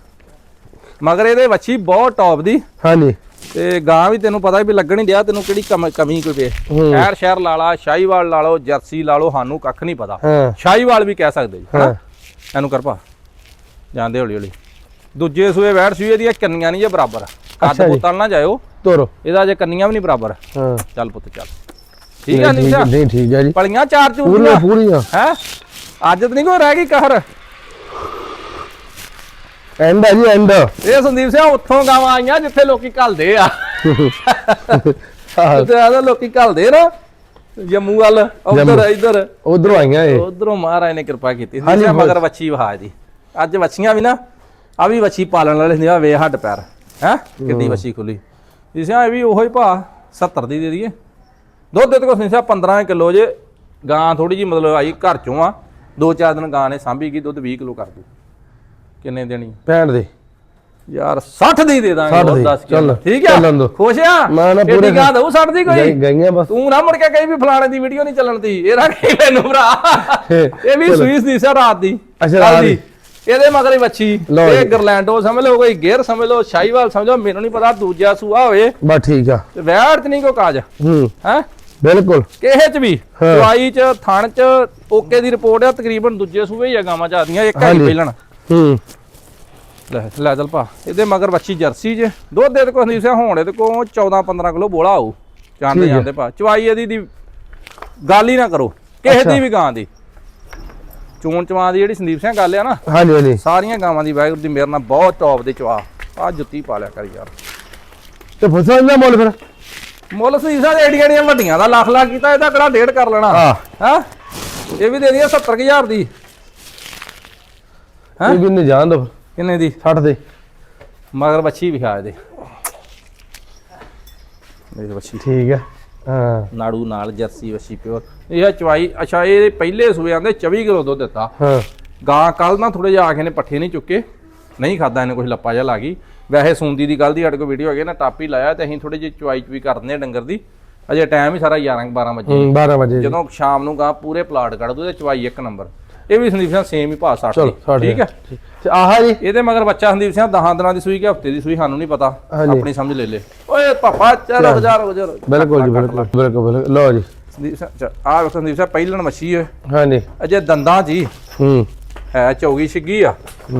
ਮਗਰ ਇਹਦੇ ਵੱਛੀ ਬਹੁਤ ਟੌਪ ਦੀ। ਹਾਂਜੀ। ਤੇ ਗਾਂ ਵੀ ਤੈਨੂੰ ਪਤਾ ਵੀ ਲੱਗਣ ਹੀ ਡਿਆ ਤੈਨੂੰ ਕਿਹੜੀ ਕਮ- ਕਮੀ ਕੋਈ ਹੂੰ। ਸ਼ਹਿਰ ਸ਼ਹਿਰ ਲਾ ਲਾ ਸ਼ਾਹੀਵਾਲ ਲਾ ਲਓ ਜਰਸੀ ਲਾ ਲਓ ਸਾਨੂੰ ਕੱਖ ਨਹੀਂ ਪਤਾ। ਹਾਂ। ਸ਼ਾਹੀਵਾਲ ਵੀ ਕਹਿ ਸਕਦੇ ਜੀ ਹਾਂ। ਇਹਨੂੰ ਕਰ ਪਾ ਜਾਂਦੇ ਹੌਲੀ ਹੌਲੀ ਦੂਜੇ ਸੂਏ ਵੈੜ ਸੂਏ ਦੀਆਂ ਕੰਨੀਆਂ ਨਹੀਂ ਜੇ ਬਰਾਬਰ। ਕੱਦ। ਪੁੱਤਲ ਨਾ ਜਾਇਓ। ਤੋਰੋ। ਇਹਦਾ ਜੇ ਕੰਨੀਆਂ ਵੀ ਨਹੀਂ ਬਰਾਬਰ। ਹਾਂ। ਚੱਲ ਪੁੱਤ ਚੱਲ। ਠੀਕ ਆ ਨਹੀਂ ਨਹੀਂ ਠੀਕ ਹੈ ਜੀ। ਪਲੀਆਂ ਚਾਰ ਪੂਰੀਆਂ ਚੂੜੀਆਂ ਪੂਰੀਆਂ। ਹੈ? ਅੱਜ ਤਾਂ ਨਹੀਂ ਕੋਈ ਰਹਿ ਗਈ ਕਹਿਰ। ਐਂਡ ਹੈ ਜੀ ਐਂਡ। ਇਹ ਸੰਦੀਪ ਸਿੰਘ ਉੱਥੋਂ ਗਾਵਾਂ ਆਈਆਂ ਜਿੱਥੇ ਲੋਕੀ ਘਲਦੇ ਆ। ਜਿੱਥੇ ਆਦਾ ਲੋਕੀ ਘਲਦੇ ਨਾ ਜੰਮੂ ਵੱਲ ਉਧਰ। ਇੱਧਰ। ਉਧਰੋਂ ਆਈਆਂ ਇਹ। ਉਧਰੋਂ ਮਹਾਰਾਜ ਨੇ ਕਿਰਪਾ ਕੀਤੀ। ਸੀ ਮਗਰ ਵੱਛੀ ਵਹਾ ਜੀ। ਅੱਜ ਵੱਛੀਆਂ ਵੀ ਨਾ ਆ ਵੀ ਵੱਛੀ ਪਾਲਣ ਵਾਲੇ ਨੇ ਆ ਵੇ ਹੱਡ ਪੈਰ। ਹੈ? ਕਿੰਨੀ ਵੱਛੀ ਖੁੱਲੀ। ਜਿਸ ਇਹ ਵੀ ਉਹੋ ਹੀ ਭਾ 70 ਦੀ ਦੇ ਦਈਏ। ਦੁੱਧ ਦੇ ਕੋ ਸਿੰਸਾ 15 ਕਿਲੋ ਜੇ ਗਾਂ ਥੋੜੀ ਜੀ ਮਤਲਬ ਆਈ ਘਰ ਚੋਂ ਆ। ਦੋ ਚਾਰ ਦਿਨ ਗਾਂ ਨੇ ਸਾਂਭੀ ਗਈ ਦੁੱਧ 20 ਕਿਲੋ ਕਰ ਦੂ ਕਿੰਨੇ ਦੇਣੀ? 65 ਦੇ। ਯਾਰ 60 ਦੀ ਦੇ ਦਾਂਗੇ 60 ਹੋਰ ਦੀ, ਦੱਸ ਕੇ ਚੱਲ, ਠੀਕ ਆ। ਖੁਸ਼ ਆ? ਮੈਂ ਨਾ ਪੂਰੇ ਗਾਂ ਦਊ 60 ਦੀ ਕੋਈ? ਗਈ- ਗਈਆਂ ਬਸ। ਤੂੰ ਨਾ ਮੁੜ ਕੇ ਕਹੀ ਵੀ ਫਲਾਣੇ ਦੀ ਵੀਡੀਓ ਨਹੀਂ ਚੱਲਣ ਦੀ ਇਹ ਨਾ ਕਹੀ ਮੈਨੂੰ ਭਰਾ। ਇਹ ਵੀ। ਸੂਈਸ ਦੀ ਸੀ ਰਾਤ ਦੀ। ਅੱਛਾ, ਰਾਤ ਦੀ। ਇਹਦੇ ਮਗਰ ਹੀ ਵੱਛੀ। ਇਹ। ਗਰਲੈਂਡੋ ਸਮਝ ਲਓ ਕੋਈ ਗੇਅਰ ਸਮਝ ਲਓ ਸ਼ਾਹੀਵਾਲ ਸਮਝ ਲਓ ਮੈਨੂੰ ਨਹੀਂ ਪਤਾ ਦੂਜਾ ਸੂਆ ਹੋਵੇ। ਬਸ ਠੀਕ ਆ। ਤੇ ਵੈੜ ਚ ਨਹੀਂ ਕੋਈ ਕਾਜ। ਹੂੰ। ਹੈ? ਬਿਲਕੁਲ। ਕਿਹੇ ਚ ਵੀ? ਹਾਂ। ਦਵਾਈ ਚ ਥਣ ਚ ਓਕੇ ਦੀ ਰਿਪੋਰਟ ਆ ਤਕਰੀਬਨ ਦੂਜੇ ਸੂਏ ਹੀ ਆ ਗਾਵਾਂ ਚ ਆਦੀਆਂ ਇੱਕ ਹਾਂਜੀ। ਪਹਿਲਣ ਹੂੰ। ਲੈ ਲੈ ਚੱਲ ਭਾ ਇਹਦੇ ਮਗਰ ਬੱਚੀ ਜਰਸੀ ਜੇ ਦੁੱਧ ਦੇ ਕੋ ਨਹੀਂ ਸਿਆ ਹੋਣ ਇਹਦੇ ਕੋ 14 15 ਕਿਲੋ ਬੋਲਾ ਆਊ। ਜਾਂਦੇ ਹੈ। ਜਾਂਦੇ ਭਾ ਚਵਾਈ ਇਹਦੀ ਦੀ ਗੱਲ ਹੀ ਨਾ ਕਰੋ। ਕਿਸੇ। ਦੀ ਵੀ ਗਾਂ ਦੀ। ਚੋਣ ਚਵਾਂ ਦੀ ਜਿਹੜੀ ਸੰਦੀਪ ਸਿੰਘ ਗੱਲ ਆ ਨਾ ਹਾਂਜੀ ਹਾਂਜੀ। ਸਾਰੀਆਂ ਗਾਵਾਂ ਦੀ ਵਾਹਿਗੁਰੂ ਦੀ ਮਿਹਰ ਨਾਲ ਬਹੁਤ ਟੌਪ ਦੇ ਚਵਾ। ਆ ਜੁੱਤੀ ਪਾ ਲਿਆ ਕਰ ਯਾਰ। ਤੇ ਫਸਾ ਦਾ ਮੁੱਲ ਫਿਰ। ਮੁੱਲ ਸੰਦੀਪ ਸਾਹਿਬ ਏਡੀਆਂ ਏਡੀਆਂ ਵੱਡੀਆਂ ਦਾ ਲੱਖ ਲੱਖ ਕੀਤਾ ਇਹਦਾ ਕਿਹੜਾ ਡੇਢ ਕਰ ਲੈਣਾ। ਹਾਂ। ਹਾਂ? ਇਹ ਵੀ ਦੇ ਦਿਆ 70000 ਦੀ। ਹੈਂ? ਇਹ ਕਿੰਨੇ ਜਾਣ ਦੋ। ਕਿੰਨੇ ਦੀ? 60 ਦੇ। ਮਗਰ ਬੱਚੀ ਵਿਖਾ ਦੇ ਮੇਰੀ ਬੱਚੀ ਠੀਕ ਹੈ ਹਾਂ। ਨਾੜੂ ਨਾਲ ਜਰਸੀ ਬੱਚੀ ਪਿਓਰ ਇਹ ਚਵਾਈ ਅੱਛਾ ਇਹ ਪਹਿਲੇ ਸੂਏ ਆਂਦੇ 24 ਕਿਲੋ ਦੁੱਧ ਦਿੱਤਾ। ਹਾਂ। ਗਾਂ ਕੱਲ ਨਾ ਥੋੜੇ ਜਿਹਾ ਆ ਕੇ ਨੇ ਪੱਠੇ ਨਹੀਂ ਚੁੱਕੇ। ਨਹੀਂ ਖਾਦਾ ਇਹਨੇ ਕੁਝ ਲੱਪਾ ਜਿਹਾ ਲਾ ਗਈ। ਵੈਸੇ ਸੂੰਦੀ ਦੀ ਗੱਲ ਦੀ ਸਾਡੇ ਕੋਲ ਵੀਡੀਓ ਹੈਗੀ ਨਾ ਟਾਪੀ ਲਾਇਆ ਤੇ ਅਸੀਂ ਥੋੜੇ ਜਿਹੀ ਚਵਾਈ ਚੁਈ ਕਰਦੇ ਆ ਡੰਗਰ ਦੀ। ਅਜੇ ਟਾਈਮ ਹੀ ਸਾਰਾ 11 12 ਵਜੇ ਹੂੰ 12 ਵਜੇ ਜੀ। ਜਦੋਂ ਸ਼ਾਮ ਨੂੰ ਗਾਂ ਪੂਰੇ ਪਲਾਟ ਕੱਢ ਦੋ ਤੇ ਚਵਾਈ ਇੱਕ ਨੰਬਰ ਇਹ ਵੀ ਸੰਦੀਪ ਸਿੰਘ ਸੇਮ ਹੀ ਭਾਅ 60 ਚਲੋ ਠੀਕ ਹੈ? ਤੇ ਆਹ ਜੀ? ਇਹਦੇ ਮਗਰ ਬੱਚਾ ਸੰਦੀਪ ਸਿੰਘ 10 ਦਿਨਾਂ ਦੀ ਸੂਈ ਕਿ ਹਫ਼ਤੇ ਦੀ ਸੂਈ ਸਾਨੂੰ ਨਹੀਂ ਪਤਾ। ਆਪਣੀ ਸਮਝ ਲੈ ਲੈ। ਓਏ ਪਾਪਾ ਚੱਲ ਬਾਜ਼ਾਰ ਬਾਜ਼ਾਰ। ਬਿਲਕੁਲ ਜੀ ਬਿਲਕੁਲ ਬਿਲਕੁਲ ਲਓ ਜੀ। ਸੰਦੀਪ ਸਿੰਘ ਆ ਵੇਖੋ ਸੰਦੀਪ ਸਿੰਘ ਪਹਿਲਣ ਮੱਛੀ ਹੈ ਹਾਂਜੀ। ਅਜੇ ਦੰਦਾਂ 'ਚ ਹੀ। ਹੂੰ ਚੌਗੀ ਛਿੱਗੀ ਆ।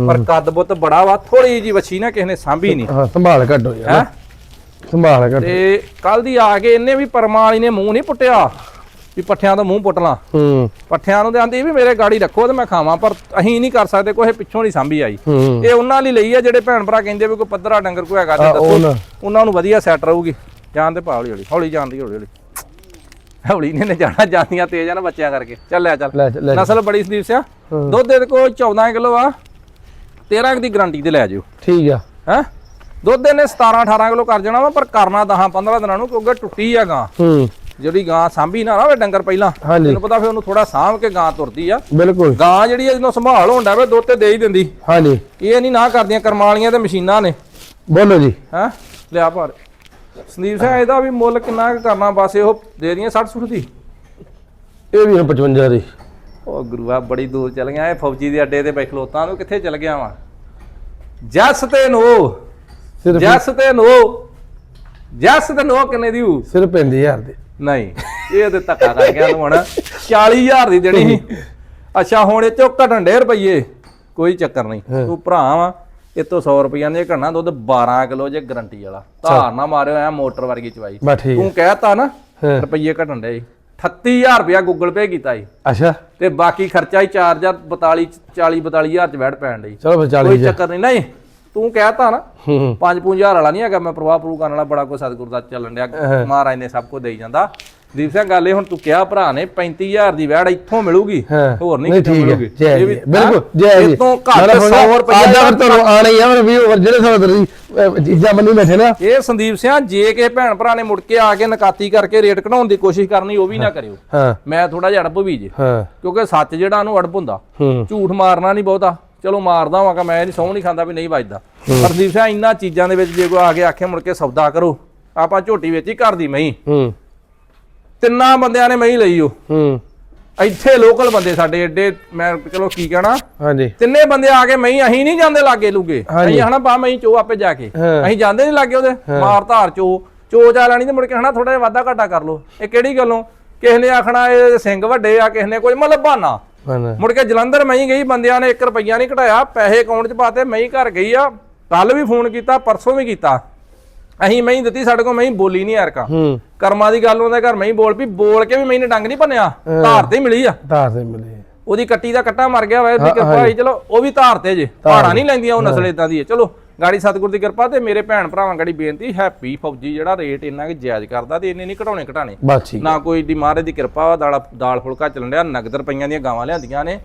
ਪਰ ਕੱਦ ਬੁੱਤ ਬੜਾ ਵਾ ਥੋੜੀ ਜੀ ਵੱਛੀ ਨਾ ਕਿਸੇ ਨੇ ਸਾਂਭੀ ਨਹੀਂ ਹਾਂ ਸੰਭਾਲ ਘੱਟੋ ਯਾਰ। ਹੈ? ਸੰਭਾਲ ਘੱਟ ਤੇ ਕੱਲ ਦੀ ਆ ਕੇ ਇਹਨੇ ਵੀ ਪਰਮਾਂ ਵਾਲੀ ਨੇ ਮੂੰਹ ਨਹੀਂ ਪੁੱਟਿਆ। ਵੀ ਪੱਠਿਆਂ ਤੋਂ ਮੂੰਹ ਪੁੱਟ ਲਾਂ। ਹੂੰ। ਪੱਠਿਆਂ ਨੂੰ ਤੇ ਆਂਦੀ ਵੀ ਮੇਰੇ ਗਾੜੀ ਰੱਖੋ ਤੇ ਮੈਂ ਖਾਵਾਂ ਪਰ ਅਸੀਂ ਨਹੀਂ ਕਰ ਸਕਦੇ ਕੋਈ ਪਿੱਛੋਂ ਨਹੀਂ ਸਾਂਭੀ ਆਈ। ਇਹ ਉਹਨਾਂ ਲਈ ਲਈ ਆ ਜਿਹੜੇ ਭੈਣ ਭਰਾ ਕਹਿੰਦੇ ਵੀ ਕੋਈ ਪੱਧਰਾ ਡੰਗਰ ਕੋਈ ਹੈਗਾ ਤੇ ਦੱਸੋ। ਉਹਨਾਂ ਨੂੰ ਵਧੀਆ ਸੈੱਟ ਰਹੂਗੀ। ਜਾਣ ਤੇ ਪਾ ਹੌਲੀ ਹੌਲੀ ਜਾਣ ਦੀ ਹੌਲੀ ਹੌਲੀ। ਹੌਲੀ ਨੇ ਨੇ ਜਾਣਾ ਜਾਂਦੀਆਂ ਤੇਜ਼ ਆ ਨਾ ਬੱਚਿਆਂ ਕਰਕੇ। ਚੱਲ ਲੈ ਚੱਲ। ਨਸਲ ਬੜੀ ਸੰਦੀਪ ਸਿਆ। ਦੁੱਧ ਦੇ ਕੋਲ 14 ਕਿਲੋ ਆ। 13 ਕੁ ਦੀ ਗਾਰੰਟੀ ਤੇ ਲੈ ਜਿਓ। ਠੀਕ ਆ। ਹੈ? ਦੁੱਧ ਇਹਨੇ 17 18 ਕਿਲੋ ਕਰ ਜਾਣਾ ਵਾ ਪਰ ਕਰਨਾ 10 15 ਦਿਨਾਂ ਨੂੰ ਕਿਉਂਕਿ ਟੁੱਟੀ ਆ ਗਾਂ। ਹੂੰ। ਜਿਹੜੀ ਗਾਂ ਸਾਂਭੀ ਨਾ ਰਵੇ ਡੰਗਰ ਪਹਿਲਾਂ ਤੈਨੂੰ ਪਤਾ ਫਿਰ ਉਹਨੂੰ ਥੋੜਾ ਸਾਂਭ ਕੇ ਗਾਂ ਤੁਰਦੀ ਆ। ਬਿਲਕੁਲ। ਗਾਂ ਜਿਹੜੀ ਜਦੋਂ ਸੰਭਾਲ ਹੁੰਦਾ ਵੇ ਦੁੱਧ ਤੇ ਦੇ ਹੀ ਦਿੰਦੀ। ਹਾਂਜੀ। ਇਹ ਨਹੀਂ ਨਾ ਕਰਦੀਆਂ ਕਰਮਾਲੀਆਂ ਤੇ ਮਸ਼ੀਨਾਂ ਨੇ। ਬੋਲੋ ਜੀ। ਹੈ? ਲਿਆ ਭਾਰ। ਸੰਦੀਪ ਸਿੰਘ ਇਹਦਾ ਵੀ ਮੁੱਲ ਕਿੰਨਾ ਕਰਨਾ ਬਸ ਇਹੋ ਦੇ ਦੀਆਂ 60 ਸੁੱਟ ਦੀ? ਇਹ ਵੀ ਹੈ 55 ਦੀ। ਉਹ ਗੁਰੂਆ ਬੜੀ ਦੂਰ ਚਲ ਗਿਆ ਇਹ ਫੌਜੀ ਦੇ ਅੱਡੇ ਤੇ ਬੈਠਲੋਤਾਂ ਨੂੰ ਕਿੱਥੇ ਚਲ ਗਿਆ ਵਾ? ਜੱਸ ਤੇ ਨੋ। ਜੱਸ ਤੇ ਨੋ। ਜੱਸ ਤੇ ਨੋ ਕਿੰਨੇ ਦੀ? ਸਿਰਫ 50000 ਦੇ। ਨਹੀਂ ਇਹ ਤੇ ਧੱਕਾ ਕਰ ਗਿਆ ਤੂੰ ਹੁਣ। 40000 ਦੀ ਦੇਣੀ ਸੀ। ਅੱਛਾ ਹੁਣ ਇਹ ਚੋਂ ਘਟਣ ਡੇ ਰੁਪਈਏ। ਕੋਈ ਚੱਕਰ ਨਹੀਂ। ਤੂੰ ਭਰਾ ਵਾ ਇਹ ਤੋਂ 100 ਰੁਪਈਆ ਨੇ ਘਟਣਾ ਦੁੱਧ 12 ਕਿਲੋ ਜੇ ਗਰੰਟੀ ਵਾਲਾ। ਧਾਰ ਨਾ ਮਾਰਿਓ ਐ ਮੋਟਰ ਵਰਗੀ ਚਵਾਈ। ਤੂੰ ਕਹਿਤਾ ਨਾ। ਰੁਪਈਏ ਘਟਣ ਡੇ 38000 ਰੁਪਇਆ ਗੂਗਲ ਪੇ ਕੀਤਾ ਜੀ ਅੱਛਾ। ਤੇ ਬਾਕੀ ਖਰਚਾ ਹੀ 4000 42 40 42000 ਚ ਵੜ ਪੈਣ ਡਈ। ਚਲੋ ਫਿਰ ਕੋਈ 40000 ਚੱਕਰ ਨਹੀਂ ਨਹੀਂ। ਤੂੰ ਕਹਿਤਾ ਨਾ ਹੂੰ ਹੂੰ। 5-5000 ਵਾਲਾ ਨਹੀਂ ਹੈਗਾ ਮੈਂ ਪ੍ਰਵਾਹ ਪ੍ਰੂਹ ਕਰਨ ਵਾਲਾ ਬੜਾ ਕੋ ਸਤਿਗੁਰ ਦਾ ਚੱਲਣ ਡਿਆ। ਮਹਾਰਾਜ ਨੇ ਸਭ ਕੁਝ ਦੇਈ ਜਾਂਦਾ। ਦੀਪ ਸਿੰਘ ਗੱਲ ਇਹ ਹੁਣ ਤੂੰ ਕਿਹਾ ਭਰਾ ਨੇ 35000 ਦੀ ਵੈੜ ਇੱਥੋਂ ਮਿਲੂਗੀ ਹੋਰ ਨਹੀਂ ਹੈ। ਮਿਲੂਗੀ। ਇਹ ਵੀ- ਬਿਲਕੁਲ? ਜੈ ਜੀ। ਇਹ ਤੋਂ ਘੱਟ 100 ਰੁਪਏ ਆਦਾ ਫਿਰ ਤੁਹਾਨੂੰ ਆਣਾ ਹੀ ਆ ਮੇਰੇ ਵੀ ਜਿਹੜੇ ਸਾਡੇ ਤੁਸੀਂ ਚੀਜ਼ਾਂ ਬੰਨੀ ਬੈਠੇ ਨਾ। ਇਹ ਸੰਦੀਪ ਸਿੰਘ ਜੇ ਕੇ ਭੈਣ ਭਰਾ ਨੇ ਮੁੜ ਕੇ ਆ ਕੇ ਨਕਾਤੀ ਕਰਕੇ ਰੇਟ ਘਟਾਉਣ ਦੀ ਕੋਸ਼ਿਸ਼ ਕਰਨੀ ਉਹ ਵੀ ਨਾ ਕਰਿਓ। ਮੈਂ ਥੋੜਾ ਜਿਹਾ ਅੜਬ ਵੀ ਜੇ। ਕਿਉਂਕਿ ਸੱਚ ਜਿਹੜਾ ਉਹਨੂੰ ਅੜਬ ਹੁੰਦਾ। ਝੂਠ ਮਾਰਨਾ ਨਹੀਂ ਬਹੁਤਾ। ਚਲੋ ਮਾਰਦਾ ਵਾਂ ਕਿ ਮੈਂ ਨਹੀਂ ਸਹੁੰ ਨਹੀਂ ਖਾਂਦਾ ਵੀ ਨਹੀਂ ਵੱਜਦਾ। ਪਰ ਸੰਦੀਪ ਸਿੰਘ ਇੰਨਾ ਚੀਜ਼ਾਂ ਦੇ ਵਿੱਚ ਜੇ ਕੋਈ ਆ ਕੇ ਆਖੇ ਮੁੜ ਕੇ ਸੌਦਾ ਕਰੋ ਆਪਾਂ ਝੋਟੀ ਵਿੱਚ ਹੀ ਘਰ ਦੀ ਮਹੀਂ। ਹੂੰ। ਤਿੰਨਾਂ ਬੰਦਿਆਂ ਨੇ ਮਹੀਂ ਲਈ ਉਹ ਹੂੰ। ਇੱਥੇ ਲੋਕਲ ਬੰਦੇ ਸਾਡੇ ਏਡੇ ਮੈਂ ਚਲੋ ਕੀ ਕਹਿਣਾ? ਹਾਂਜੀ। ਤਿੰਨੇ ਬੰਦੇ ਆ ਕੇ ਮਹੀਂ ਅਸੀਂ ਨਹੀਂ ਜਾਂਦੇ ਲਾਗੇ ਲੂਗੇ। ਅਸੀਂ ਹਨਾ ਬਾ ਮਹੀਂ ਚੋ ਆਪੇ ਜਾ ਕੇ। ਅਸੀਂ ਜਾਂਦੇ ਨਹੀਂ ਲਾਗੇ ਉਹਦੇ। ਮਾਰ ਧਾਰ ਚੋ। ਚੋ ਜਾ ਲੈਣੀ ਤੇ ਮੁੜ ਕੇ ਹਨਾ ਥੋੜਾ ਜਿਹਾ ਵਾਧਾ ਘਾਟਾ ਕਰ ਲੋ ਇਹ ਕਿਹੜੀ ਗੱਲੋਂ? ਕਿਸੇ ਨੇ ਆਖਣਾ ਇਹ ਸਿੰਘ ਵੱਡੇ ਆ ਕਿਸੇ ਨੇ ਕੋਈ ਮਤਲਬ ਬਹਾਨਾ। ਹਾਂ ਮੁੜ ਕੇ ਜਲੰਧਰ ਮਹੀਂ ਗਈ ਬੰਦਿਆਂ ਨੇ 1 ਰੁਪਈਆ ਨਹੀਂ ਘਟਾਇਆ ਪੈਸੇ ਅਕਾਊਂਟ 'ਚ ਪਾਤੇ ਮਹੀਂ ਘਰ ਗਈ ਆ। ਕੱਲ ਵੀ ਫੋਨ ਕੀਤਾ ਪਰਸੋਂ ਵੀ ਕੀਤਾ। ਅਸੀਂ ਮਹੀਂ ਦਿੱਤੀ ਸਾਡੇ ਕੋਲ ਮਹੀਂ ਬੋਲੀ ਨਹੀਂ ਯਾਰ ਕਾ ਹੂੰ। ਕਰਮਾਂ ਦੀ ਗੱਲ ਉਹਦੇ ਘਰ ਮਹੀਂ ਬੋਲ ਵੀ ਬੋਲ ਕੇ ਵੀ ਮਹੀਂ ਨੇ ਡੰਗ ਨਹੀਂ ਭੰਨਿਆ ਧਾਰ ਤੇ ਹੀ ਮਿਲੀ ਆ। ਧਾਰ ਤੇ ਮਿਲੇ। ਉਹਦੀ ਕੱਟੀ ਦਾ ਕੱਟਾ ਮਰ ਗਿਆ ਵਾ ਇਹਦੀ ਕਿਰਪਾ ਹੋਈ ਚਲੋ ਉਹ ਵੀ ਧਾਰ ਤੇ ਜੇ। ਪਹਾੜਾ ਨਹੀਂ ਲੈਂਦੀਆਂ ਉਹ ਨਸਲ ਇਦਾਂ ਦੀ ਹੈ ਚਲੋ ਗਾੜੀ ਸਤਿਗੁਰ ਦੀ ਕਿਰਪਾ ਤੇ ਮੇਰੇ ਭੈਣ ਭਰਾਵਾਂ ਗਾੜੀ ਬੇਨਤੀ ਹੈਪੀ ਫੌਜੀ ਜਿਹੜਾ ਰੇਟ ਇੰਨਾ ਕਿ ਜਾਇਜ਼ ਕਰਦਾ ਤੇ ਇੰਨੇ ਨਹੀਂ ਘਟਾਉਣੇ ਘਟਾਣੇ ਬਸ ਠੀਕ ਨਾ ਕੋਈ ਦੀ ਮਹਾਰਾਜ ਦੀ ਕਿਰਪਾ ਵਾ ਦਾਲ ਦਾਲ ਫੁਲਕਾ ਚੱਲਣ ਡਿਆ ਨਗਦ ਰੁਪਈਆਂ ਦੀਆਂ ਗਾਵਾਂ ਲਿਆਂਦੀਆਂ ਨੇ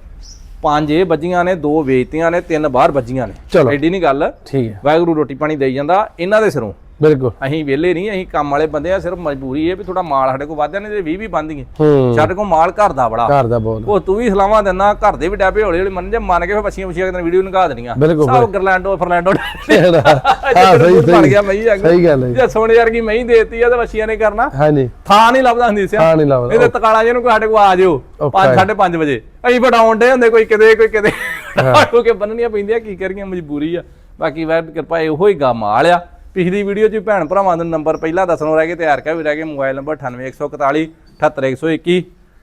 ਪੰਜ ਇਹ ਵੱਜੀਆਂ ਨੇ ਦੋ ਵੇਚਤੀਆਂ ਨੇ ਤਿੰਨ ਬਾਹਰ ਵੱਜੀਆਂ ਨੇ। ਐਡੀ ਨਹੀਂ ਗੱਲ। ਠੀਕ ਹੈ ਵਾਹਿਗੁਰੂ ਰੋਟੀ ਪਾਣੀ ਦੇਈ ਜਾਂਦਾ ਇਹਨਾਂ ਦੇ ਸਿਰੋਂ। ਬਿਲਕੁਲ। ਅਸੀਂ ਵਿਹਲੇ ਨਹੀਂ ਅਸੀਂ ਕੰਮ ਵਾਲੇ ਬੰਦੇ ਆ ਸਿਰਫ ਮਜਬੂਰੀ ਹੈ ਵੀ ਥੋੜਾ ਮਾਲ ਸਾਡੇ ਕੋਲ ਵਾਧਿਆ ਨੇ ਤੇ 20 ਵੀ ਬੰਦੀਆਂ ਹੂੰ। ਸਾਡੇ ਕੋਲ ਮਾਲ ਘਰ ਦਾ ਬੜਾ। ਘਰ ਦਾ ਬੋਲ ਉਹ ਤੂੰ ਵੀ ਸਲਾਮਾਂ ਦਿੰਦਾ ਘਰ ਦੇ ਵੀ ਡੈਬੇ ਹੌਲੀ ਹੌਲੀ ਮੰਨ ਜੇ ਮੰਨ ਕੇ ਫਿਰ ਬੱਚੀਆਂ ਬੱਚੀਆਂ ਕਿਤੇ ਵੀਡੀਓ ਨਿਕਾ ਦੇਣੀਆਂ। ਸਭ ਗਰਲੈਂਡੋ ਫਰਲੈਂਡੋ ਹਾਂ ਸਹੀ ਬਣ ਸਹੀ। ਗਿਆ ਮਈ ਸਹੀ ਗੱਲ ਹੈ ਜੇ। ਸੋਨੇ ਵਰਗੀ ਮਈ ਦੇਤੀ ਆ ਤੇ ਬੱਚੀਆਂ ਨੇ ਕਰਨਾ। ਹਾਂਜੀ। ਥਾਂ ਨਹੀਂ ਲੱਭਦਾ ਹੁੰਦੀ ਸੀ। ਹਾਂ ਨਹੀਂ ਲਾਉਂਦਾ ਇਹਦੇ ਤਕਾਲਾ ਜਿਹਨੂੰ ਸਾਡੇ ਕੋਲ ਆ ਜਿਓ। ਔਖਾ 5 5:30 ਵਜੇ। ਅਸੀਂ ਵਡਾਉਣ ਡੇ ਹੁੰਦੇ ਕੋਈ ਕਿਤੇ ਕੋਈ ਕਿਤੇ। *laughs* ਕਿਉਂਕਿ ਬੰਨਣੀਆਂ ਪੈਂਦੀਆਂ ਕੀ ਕਰੀਏ ਮਜਬੂਰੀ ਆ। ਬਾਕੀ ਦੀ ਕਿਰਪਾ ਇਹੋ ਹੀ ਗਮ ਆਲਿਆ ਪਿਛਲੀ ਵੀਡੀਓ 'ਚ ਭੈਣ ਭਰਾਵਾਂ ਦਾ ਨੰਬਰ ਪਹਿਲਾਂ ਦੱਸਣੋਂ ਰਹਿ ਗਏ ਤਿਆਰ ਕਰ ਵੀ ਰਹਿ ਗਏ। ਮੋਬਾਈਲ ਨੰਬਰ 98141 78121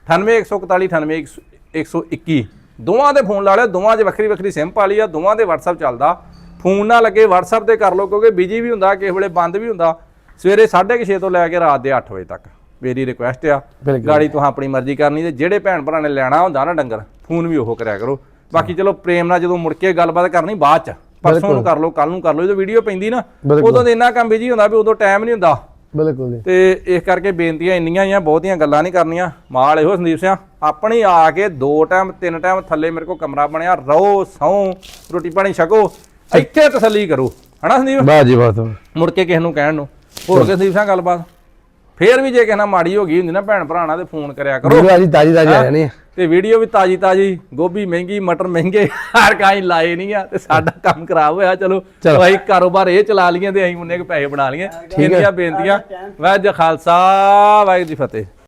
98141 98121 ਦੋਵਾਂ ਦੇ ਫੋਨ ਲਾ ਲਿਓ ਦੋਵਾਂ 'ਚ ਵੱਖਰੀ ਵੱਖਰੀ ਸਿਮ ਪਾ ਲਈ ਆ ਦੋਵਾਂ ਦੇ WhatsApp ਚੱਲਦਾ। ਫੋਨ ਨਾ ਲੱਗੇ WhatsApp ਤੇ ਕਰ ਲਓ ਕਿਉਂਕਿ ਬਿਜ਼ੀ ਵੀ ਹੁੰਦਾ ਕਿਸੇ ਵੇਲੇ ਬੰਦ ਵੀ ਹੁੰਦਾ। ਸਵੇਰੇ 6:30 ਤੋਂ ਲੈ ਕੇ ਰਾਤ ਦੇ 8 ਵਜੇ ਤੱਕ। ਮੇਰੀ ਰਿਕੁਐਸਟ ਆ। ਗਾੜੀ ਤੁਸੀਂ ਆਪਣੀ ਮਰਜ਼ੀ ਕਰਨੀ ਤੇ ਜਿਹੜੇ ਭੈਣ ਭਰਾ ਨੇ ਲੈਣਾ ਹੁੰਦਾ ਨਾ ਡੰਗਰ ਫੋਨ ਵੀ ਉਹ ਕਰਿਆ ਕਰੋ। ਬਾਕੀ ਚਲੋ ਪ੍ਰੇਮ ਨਾਲ ਜਦੋਂ ਮੁੜ ਕੇ ਗੱਲਬਾਤ ਕਰਨੀ ਬਾਅਦ ਚ। ਪਰਸੋਂ ਨੂੰ ਕਰ ਲਓ ਕੱਲ ਨੂੰ ਕਰ ਲਓ। ਜਦੋਂ ਵੀਡੀਓ ਪੈਂਦੀ ਨਾ। ਉਦੋਂ ਤੇ ਇੰਨਾ ਕੰਮ ਬਿਜ਼ੀ ਹੁੰਦਾ ਵੀ ਉਦੋਂ ਟਾਈਮ ਨਹੀਂ ਹੁੰਦਾ। ਬਿਲਕੁਲ ਜੀ। ਤੇ ਇਸ ਕਰਕੇ ਬੇਨਤੀਆਂ ਇੰਨੀਆਂ ਹੀ ਆ ਬਹੁਤੀਆਂ ਗੱਲਾਂ ਨਹੀਂ ਕਰਨੀਆਂ। ਮਾਲ ਇਹੋ ਸੰਦੀਪ ਸਿੰਘ ਆਪਣੀ ਆ ਕੇ ਦੋ ਟਾਈਮ ਤਿੰਨ ਟਾਈਮ ਥੱਲੇ ਮੇਰੇ ਕੋਲ ਕਮਰਾ ਬਣਿਆ ਰਹੋ ਸੌਂ ਰੋਟੀ ਪਾਣੀ ਛਕੋ ਇੱਥੇ ਤਸੱਲੀ ਕਰੋ। ਹਨਾ ਸੰਦੀਪ? ਬਾਤ ਜੀ ਬਾਤ ਮੁੜ ਕੇ ਕਿਸੇ ਨੂੰ ਕਹਿਣ ਨੂੰ। ਹੋਰ ਕੇ ਸੰਦੀਪ ਸਿੰਘ ਗੱਲਬਾਤ? ਫੇਰ ਵੀ ਜੇ ਕਿਸੇ ਨਾਲ ਮਾੜੀ ਹੋ ਗਈ ਹੁੰਦੀ ਨਾ ਭੈਣ ਭਰਾਣਾ ਤੇ ਫੋਨ ਕਰਿਆ ਕਰੋ। ਅੱਜ ਤਾਜੀ ਤਾਜੀ ਆ ਜਾਣੀ ਆ। ਤੇ ਵੀਡੀਓ ਵੀ ਤਾਜੀ ਤਾਜੀ ਗੋਭੀ ਮਹਿੰਗੀ ਮਟਰ ਮਹਿੰਗੇ ਹਰ ਕਾਈ ਲਾਏ ਨਹੀਂ ਆ ਤੇ ਸਾਡਾ ਕੰਮ ਖਰਾਬ ਹੋਇਆ ਚਲੋ। ਭਾਈ ਕਾਰੋਬਾਰ ਇਹ ਚਲਾ ਲਈਏ ਤੇ ਅਸੀਂ ਉਹਨੇ ਕੁ ਪੈਸੇ ਬਣਾ ਲਈਏ ਇੰਨੀਆਂ ਬੇਨਤੀਆਂ। ਵਾਹਿਗੁਰੂ ਜੀ ਖਾਲਸਾ ਵਾਹਿਗੁਰੂ ਜੀ ਫਤਿਹ।